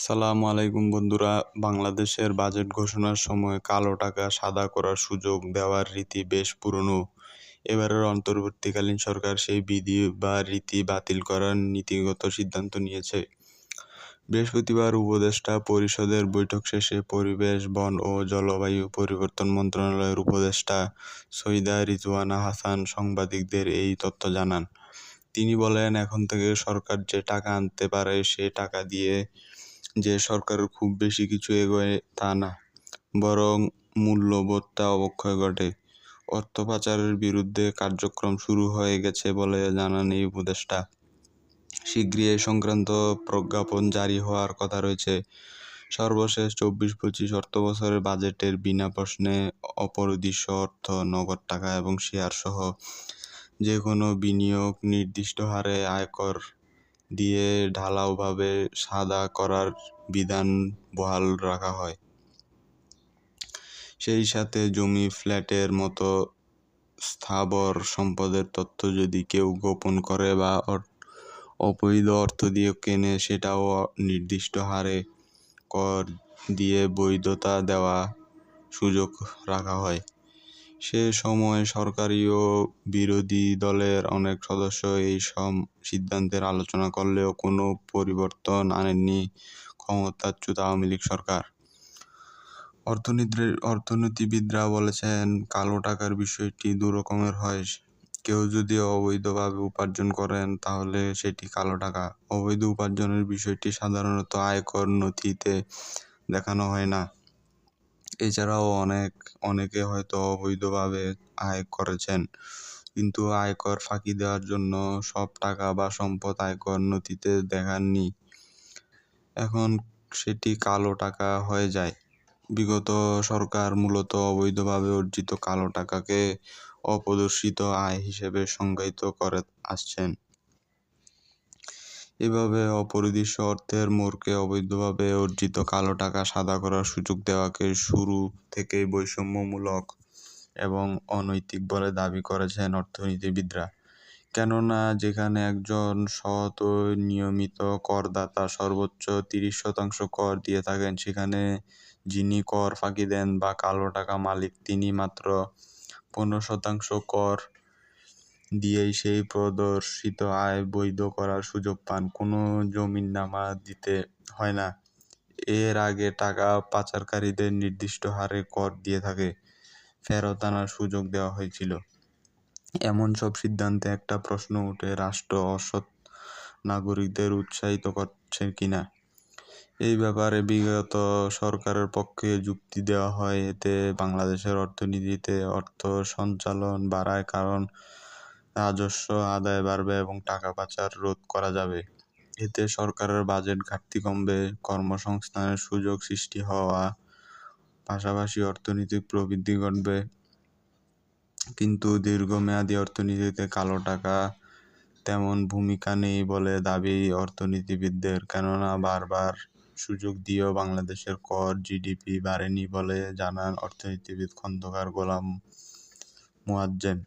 সালামু আলাইকুম বন্ধুরা। বাংলাদেশের বাজেট ঘোষণার সময় কালো টাকা সাদা করার সুযোগ দেওয়ার রীতি বেশ পুরনো। এবারের অন্তর্বর্তীকালীন সরকার সেই বিধি বা রীতি বাতিল করার নীতিগত সিদ্ধান্ত নিয়েছে। বৃহস্পতিবার উপদেষ্টা পরিষদের বৈঠক শেষে পরিবেশ, বন ও জলবায়ু পরিবর্তন মন্ত্রণালয়ের উপদেষ্টা সৈয়দা রিজওয়ানা হাসান সাংবাদিকদের এই তথ্য জানান। তিনি বলেন, এখন থেকে সরকার যে টাকা আনতে পারে সে টাকা দিয়ে যে সরকারের খুব বেশি কিছু এগোয় তা না, বরং মূল্যবোধটা অবক্ষয় ঘটে। অর্থ পাচারের বিরুদ্ধে কার্যক্রম শুরু হয়ে গেছে বলে জানান এই উপদেষ্টা। শীঘ্রই এ সংক্রান্ত প্রজ্ঞাপন জারি হওয়ার কথা রয়েছে। সর্বশেষ চব্বিশ পঁচিশ অর্থবছরের বাজেটের বিনা প্রশ্নে অপরিদৃশ্য অর্থ, নগদ টাকা এবং শেয়ার সহ যে কোনো বিনিয়োগ নির্দিষ্ট হারে আয়কর দিয়ে ঢালাওভাবে সাদা করার বিধান বহাল রাখা হয়। সেই সাথে জমি ফ্ল্যাটের মতো স্থাবর সম্পদের তথ্য যদি কেউ গোপন করে বা অবৈধ অর্থ দিয়ে কেনে, সেটাও নির্দিষ্ট হারে কর দিয়ে বৈধতা দেওয়া সুযোগ রাখা হয়। সে সময় সরকারি ও বিরোধী দলের অনেক সদস্য এই সিদ্ধান্তের আলোচনা করলেও কোনো পরিবর্তন আনেননি ক্ষমতাচ্যুত আওয়ামী লীগ সরকার। অর্থনীতির অর্থনীতিবিদরা বলেছেন, কালো টাকার বিষয়টি দু রকমের হয়। কেউ যদি অবৈধভাবে উপার্জন করেন, তাহলে সেটি কালো টাকা। অবৈধ উপার্জনের বিষয়টি সাধারণত আয়কর নথিতে দেখানো হয় না। এছাড়াও অনেক, অনেকে হয়তো অবৈধভাবে আয় করেছেন। কিন্তু আয়কর ফাঁকি দেওয়ার জন্য সব টাকা বা সম্পদ আয়কর নথিতে দেখাননি। এখন সেটি কালো টাকা হয়ে যায়। বিগত সরকার মূলত অবৈধভাবে অর্জিত কালো টাকাকে অপ্রদর্শিত আয় হিসেবে সংজ্ঞায়িত করে আসছেন। এভাবে অপরিদৃশ্য অর্থের মোড়কে অবৈধভাবে অর্জিত কালো টাকা সাদা করার সুযোগ দেওয়াকে শুরু থেকেই বৈষম্যমূলক এবং অনৈতিক বলে দাবি করেছেন অর্থনীতিবিদরা। কেননা যেখানে একজন সৎ ও নিয়মিত করদাতা সর্বোচ্চ তিরিশ শতাংশ কর দিয়ে থাকেন, সেখানে যিনি কর ফাঁকি দেন বা কালো টাকা মালিক, তিনি মাত্র পনেরো শতাংশ কর দিয়েই সেই প্রদর্শিত আয় বৈধ করার সুযোগ পান। কোনো জমিননামা দিতে হয় না। এর আগে টাকা পাচারকারীদের নির্দিষ্ট হারে কর দিয়ে থাকে। ফেরত আনার সুযোগ দেওয়া হয়েছিল। এমন সব সিদ্ধান্তে একটা প্রশ্ন উঠে, রাষ্ট্র অসৎ নাগরিকদের উৎসাহিত করছে কিনা? এই ব্যাপারে বিগত সরকারের পক্ষে যুক্তি দেওয়া হয়। এতে বাংলাদেশের অর্থনীতিতে অর্থ সঞ্চালন বাড়ায় কারণ রাজস্ব আদায় বাড়বে এবং টাকা পাচার রোধ করা যাবে। এতে সরকারের বাজেট ঘাটতি কমবে, কর্মসংস্থানের সুযোগ সৃষ্টি হওয়া, পাশাপাশি অর্থনৈতিক প্রবৃদ্ধি ঘটবে। কিন্তু দীর্ঘমেয়াদী অর্থনীতিতে কালো টাকা তেমন ভূমিকা নেই বলে দাবি অর্থনীতিবিদদের। কেননা বারবার সুযোগ দিয়েও বাংলাদেশের কর জিডিপি বাড়েনি বলে জানান অর্থনীতিবিদ খন্দকার গোলাম মুয়াজ্জেম।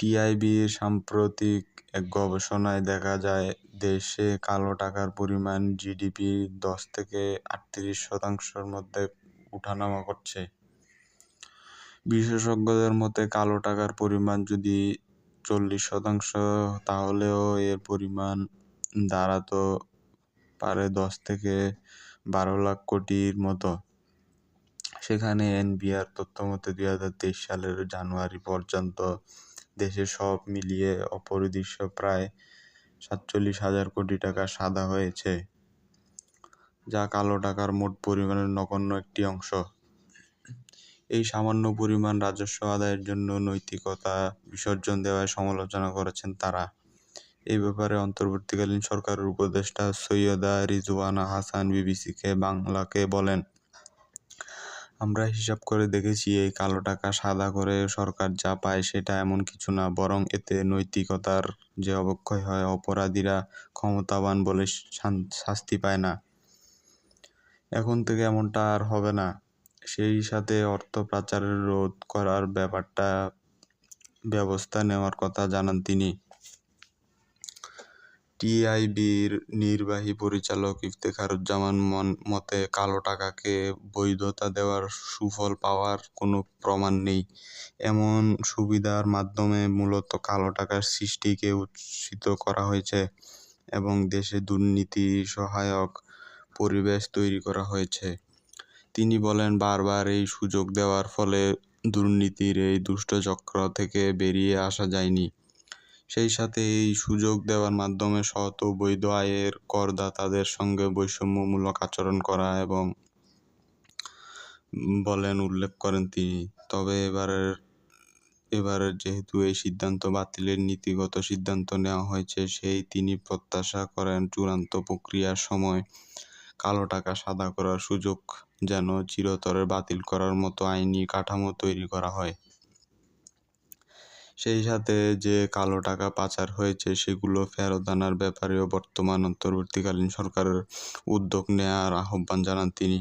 টিআইবির সাম্প্রতিক এক গবেষণায় দেখা যায়, দেশে কালো টাকার পরিমাণ জিডিপি দশ থেকে আটত্রিশ শতাংশের মধ্যে উঠানামা করছে। বিশেষজ্ঞদের মতে, কালো টাকার পরিমাণ যদি চল্লিশ শতাংশ, তাহলেও এর পরিমাণ দাঁড়াতো পারে দশ থেকে বারো লাখ কোটির মতো। সেখানে এনবিআর তথ্য মতে দুই হাজার তেইশ সালের জানুয়ারি পর্যন্ত দেশে সব মিলিয়ে অপরিদৃশ্য প্রায় সাতচল্লিশ হাজার কোটি টাকা সাদা হয়েছে। যা কালো টাকার মোট পরিমাণের নগণ্য একটি অংশ। এই সামান্য পরিমাণ রাজস্ব আদায়ের জন্য নৈতিকতা বিসর্জন দেওয়ায় সমালোচনা করেছেন তারা। এই ব্যাপারে অন্তর্বর্তীকালীন সরকারের উপদেষ্টা সৈয়দা রিজওয়ানা হাসান বিবিসিকে বাংলাকে বলেন আমরা হিসাব করে দেখেছি, এই কালো টাকা সাদা করে সরকার যা পায় সেটা এমন কিছু না, বরং এতে নৈতিকতার যে অবক্ষয় হয়, অপরাধীরা ক্ষমতাবান বলে শাস্তি পায় না। এখন থেকে এমনটা আর হবে না। সেই সাথে অর্থ পাচারের রোধ করার ব্যাপারটা, ব্যবস্থা নেওয়ার কথা জানান তিনি। টিআইবির নির্বাহী পরিচালক ইফতেখারুজ্জামান মতে কালো টাকাকে বৈধতা দেওয়ার সুফল পাওয়ার কোনো প্রমাণ নেই। এমন সুবিধার মাধ্যমে মূলত কালো টাকার সৃষ্টিকে উৎসাহিত করা হয়েছে এবং দেশে দুর্নীতি সহায়ক পরিবেশ তৈরি করা হয়েছে। তিনি বলেন, বারবার এই সুযোগ দেওয়ার ফলে দুর্নীতির এই দুষ্ট চক্র থেকে বেরিয়ে আসা যায়নি। সেই সাথে এই সুযোগ দেওয়ার মাধ্যমে সৎ বৈধ আয়ের করদাতাদের সঙ্গে বৈষম্যমূলক আচরণ করা এবং বলেন উল্লেখ করেন তিনি। তবে এবারের এবারের যেহেতু এই সিদ্ধান্ত বাতিলের নীতিগত সিদ্ধান্ত নেওয়া হয়েছে, সেই তিনি প্রত্যাশা করেন চূড়ান্ত প্রক্রিয়ার সময় কালো টাকা সাদা করার সুযোগ যেন চিরতরে বাতিল করার মতো আইনি কাঠামো তৈরি করা হয়। সেই সাথে যে কালো টাকা পাচার হয়েছে, সেগুলো ফেরত আনার ব্যাপারেও বর্তমান অন্তর্বর্তীকালীন সরকারের উদ্যোগ নেয়ার আহ্বান জানান তিনি।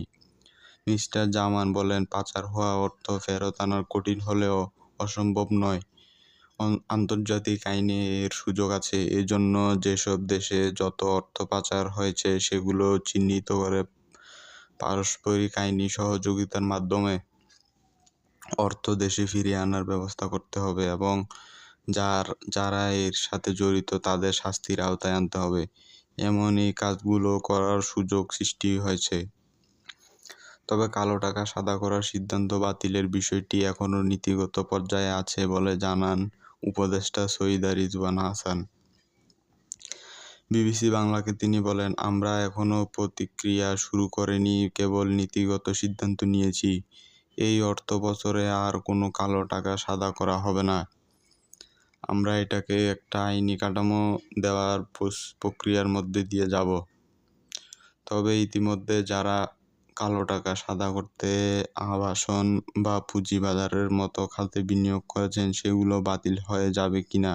মিস্টার জামান বলেন, পাচার হওয়া অর্থ ফেরত আনার কঠিন হলেও অসম্ভব নয়। আন্তর্জাতিক আইনে এর সুযোগ আছে। এজন্য যেসব দেশে যত অর্থ পাচার হয়েছে, সেগুলো চিহ্নিত করে পারস্পরিক আইনি সহযোগিতার মাধ্যমে অর্থ দেশে ফিরিয়ে আনার ব্যবস্থা করতে হবে এবং যার, যারা এর সাথে জড়িত তাদের শাস্তির আওতায় আনতে হবে। এমন এই কাজগুলো করার সুযোগ সৃষ্টি হয়েছে। তবে কালো টাকা সাদা করার সিদ্ধান্ত বাতিলের বিষয়টি এখনও নীতিগত পর্যায়ে আছে বলে জানান উপদেষ্টা সৈয়দা রিজওয়ান হাসান। বিবিসি বাংলাকে তিনি বলেন, আমরা এখনও প্রতিক্রিয়া শুরু করিনি, কেবল নীতিগত সিদ্ধান্ত নিয়েছি। এই অর্থ বছরে আর কোনো কালো টাকা সাদা করা হবে না। আমরা এটাকে একটা আইনি কাঠামো দেওয়ার প্রক্রিয়ার মধ্যে দিয়ে যাব। তবে ইতিমধ্যে যারা কালো টাকা সাদা করতে আবাসন বা পুঁজিবাজারের মতো খাতে বিনিয়োগ করেছেন, সেগুলো বাতিল হয়ে যাবে কিনা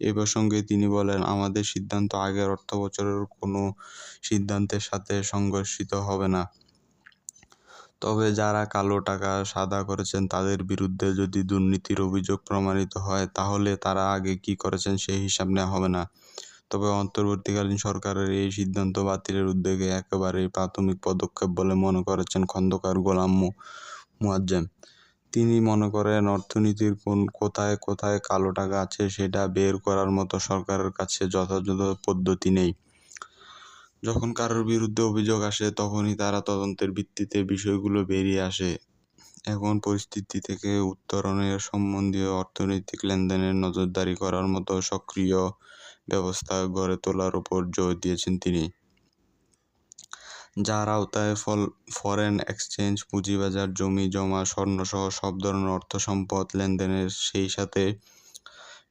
এ প্রসঙ্গে তিনি বলেন, আমাদের সিদ্ধান্ত আগের অর্থবছরের কোনো সিদ্ধান্তের সাথে সংঘর্ষিত হবে না। তবে যারা কালো টাকা সাদা করেছেন, তাদের বিরুদ্ধে যদি দুর্নীতির অভিযোগ প্রমাণিত হয়, তাহলে তারা আগে কী করেছেন সেই হিসাব নেওয়া হবে না। তবে অন্তর্বর্তীকালীন সরকারের এই সিদ্ধান্ত বাতিলের উদ্যোগে একেবারেই প্রাথমিক পদক্ষেপ বলে মনে করেছেন খন্দকার গোলাম মুয়াজ্জেম। তিনি মনে করেন, অর্থনীতির কোন কোথায় কোথায় কালো টাকা আছে, সেটা বের করার মতো সরকারের কাছে যথাযথ পদ্ধতি নেই। যখন কারোর বিরুদ্ধে অভিযোগ আসে, তখনই তারা তদন্তের ভিত্তিতে বিষয়গুলো বেরিয়ে আসে। এখন পরিস্থিতি থেকে উত্তরণের সম্বন্ধীয় অর্থনৈতিক লেনদেনের নজরদারি করার মতো সক্রিয় ব্যবস্থা গড়ে তোলার উপর জোর দিয়েছেন তিনি। যার আওতায় ফল, ফরেন এক্সচেঞ্জ, পুঁজিবাজার, জমি জমা, স্বর্ণসহ সব ধরনের অর্থ সম্পদ লেনদেনের সেই সাথে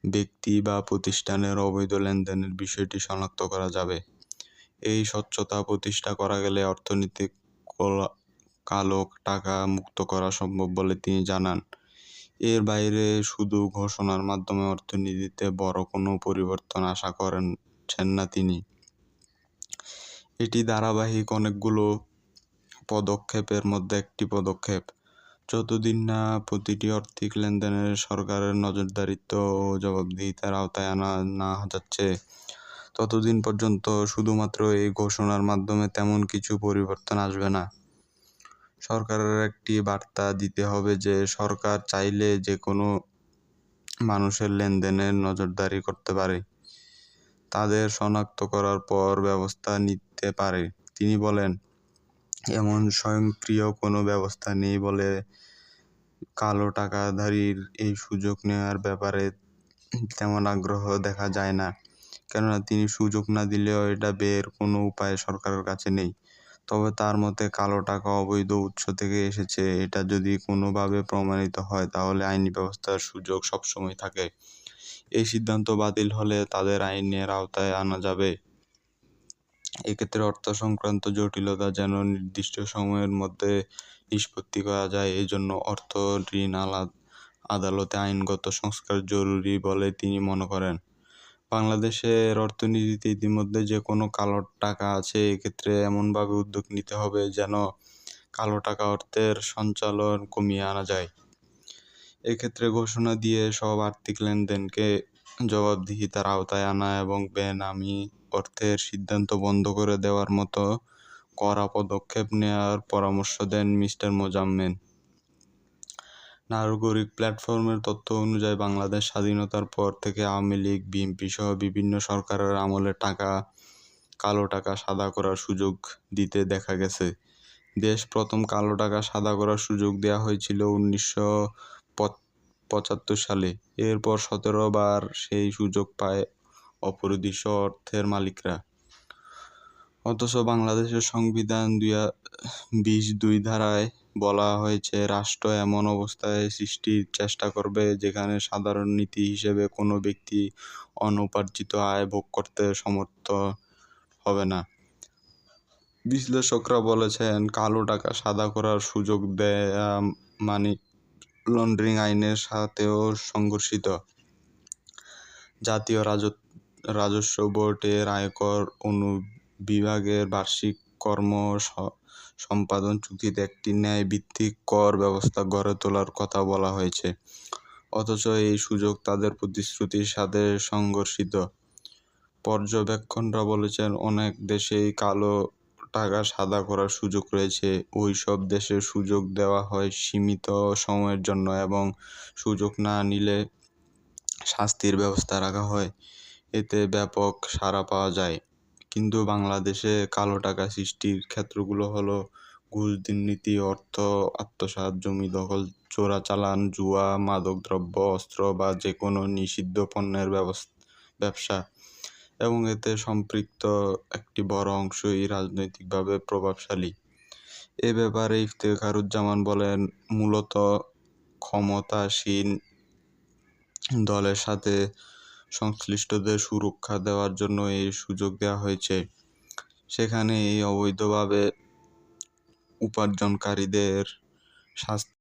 ব্যক্তি বা প্রতিষ্ঠানের অবৈধ লেনদেনের বিষয়টি শনাক্ত করা যাবে। এই স্বচ্ছতা প্রতিষ্ঠা করা গেলে অর্থনৈতিক কালো টাকা মুক্ত করা সম্ভব বলে তিনি জানান। এর বাইরে শুধু ঘোষণার মাধ্যমে অর্থনীতিতে বড় কোনো পরিবর্তন আশা করেছেন না তিনি। এটি ধারাবাহিক অনেকগুলো পদক্ষেপের মধ্যে একটি পদক্ষেপ। যতদিন না প্রতিটি আর্থিক লেনদেনের সরকারের নজরদারিত্ব ও জবাবদিহিতার আওতায় আনা না যাচ্ছে ততদিন পর্যন্ত শুধুমাত্র এই ঘোষণার মাধ্যমে তেমন কিছু পরিবর্তন আসবে না। সরকারের একটি বার্তা দিতে হবে যে, সরকার চাইলে যে কোনো মানুষের লেনদেনের নজরদারি করতে পারে। তাদের শনাক্ত করার পর ব্যবস্থা নিতে পারে। তিনি বলেন, এমন স্বয়ংক্রিয় কোনো ব্যবস্থা নেই বলে কালো টাকাধারীর এই সুযোগ নেওয়ার ব্যাপারে তেমন আগ্রহ দেখা যায় না। কেননা তিনি সুযোগ না দিলেও এটা বের কোনো উপায় সরকারের কাছে নেই। তবে তার মতে কালো টাকা অবৈধ উৎস থেকে এসেছে, এটা যদি কোনোভাবে প্রমাণিত হয় তাহলে আইনি ব্যবস্থার সুযোগ সবসময় থাকে। এই সিদ্ধান্ত বাতিল হলে তাদের আইনের আওতায় আনা যাবে। এক্ষেত্রে অর্থ সংক্রান্ত জটিলতা যেন নির্দিষ্ট সময়ের মধ্যে নিষ্পত্তি করা যায়, এজন্য অর্থ ঋণ আলাদ আদালতে আইনগত সংস্কার জরুরি বলে তিনি মনে করেন। বাংলাদেশের অর্থনীতিতে ইতিমধ্যে যে কোনো কালো টাকা আছে, এক্ষেত্রে এমনভাবে উদ্যোগ নিতে হবে যেন কালো টাকা অর্থের সঞ্চালন কমিয়ে আনা যায়। এক্ষেত্রে ঘোষণা দিয়ে সব আর্থিক লেনদেনকে জবাবদিহিতার আওতায় আনা এবং বেনামি অর্থের সিদ্ধান্ত বন্ধ করে দেওয়ার মতো কড়া পদক্ষেপ নেওয়ার পরামর্শ দেন মিস্টার মোজাম্মেল। নাগরিক প্ল্যাটফর্মের তথ্য অনুযায়ী বাংলাদেশ স্বাধীনতার পর থেকে আওয়ামী লীগ, বিএনপি সহ বিভিন্ন সরকারের আমলে টাকা, কালো টাকা সাদা করার সুযোগ দিতে দেখা গেছে। দেশ প্রথম কালো টাকা সাদা করার সুযোগ দেওয়া হয়েছিল উনিশশো পঁচাত্তর সালে। এরপর সতেরো বার সেই সুযোগ পায় অপরিদৃশ্য অর্থের মালিকরা। অথচ বাংলাদেশের সংবিধান দুই বিশ দুই ধারায় বলা হয়েছে, রাষ্ট্র এমন অবস্থায় সৃষ্টির চেষ্টা করবে যেখানে সাধারণ নীতি হিসেবে কোনো ব্যক্তি অনুপার্জিত আয় ভোগ করতে সমর্থ হবে না। বিশ্লেষকরা বলেছেন, কালো টাকা সাদা করার সুযোগ দেয়া মানি লন্ড্রিং আইনের সাথেও সংঘর্ষিত। জাতীয় রাজস্ব রাজস্ব বোর্ডের আয়কর অনুবিভাগের বার্ষিক কর্ম সম্পাদন চুক্তিতে একটি ন্যায়ভিত্তিক কর ব্যবস্থা গড়ে তোলার কথা বলা হয়েছে। অথচ এই সুযোগ তাদের প্রতিশ্রুতির সাথে সংঘর্ষিত। পর্যবেক্ষকরা বলছেন, অনেক দেশেই কালো টাকা সাদা করার সুযোগ রয়েছে। ওই সব দেশে সুযোগ দেওয়া হয় সীমিত সময়ের জন্য এবং সুযোগ না নিলে শাস্তির ব্যবস্থা রাখা হয়। এতে ব্যাপক সাড়া পাওয়া যায়। কিন্তু বাংলাদেশে কালো টাকা সৃষ্টির ক্ষেত্রগুলো হলো ঘুষ, দুর্নীতি, অর্থ, আত্মসাৎ, জমি দখল চোরাচালান জুয়া, মাদকদ্রব্য, অস্ত্র বা যে কোনো নিষিদ্ধ পণ্যের ব্যবসা। এবং এতে সম্পৃক্ত একটি বড় অংশই রাজনৈতিকভাবে প্রভাবশালী। এ ব্যাপারে ইফতেখারুজ্জামান বলেন, মূলত ক্ষমতাসীন দলের সাথে সংশ্লিষ্টদের সুরক্ষা দেওয়ার জন্য এই সুযোগ দেওয়া হয়েছে। সেখানে এই অবৈধভাবে উপার্জনকারীদের শাস্তি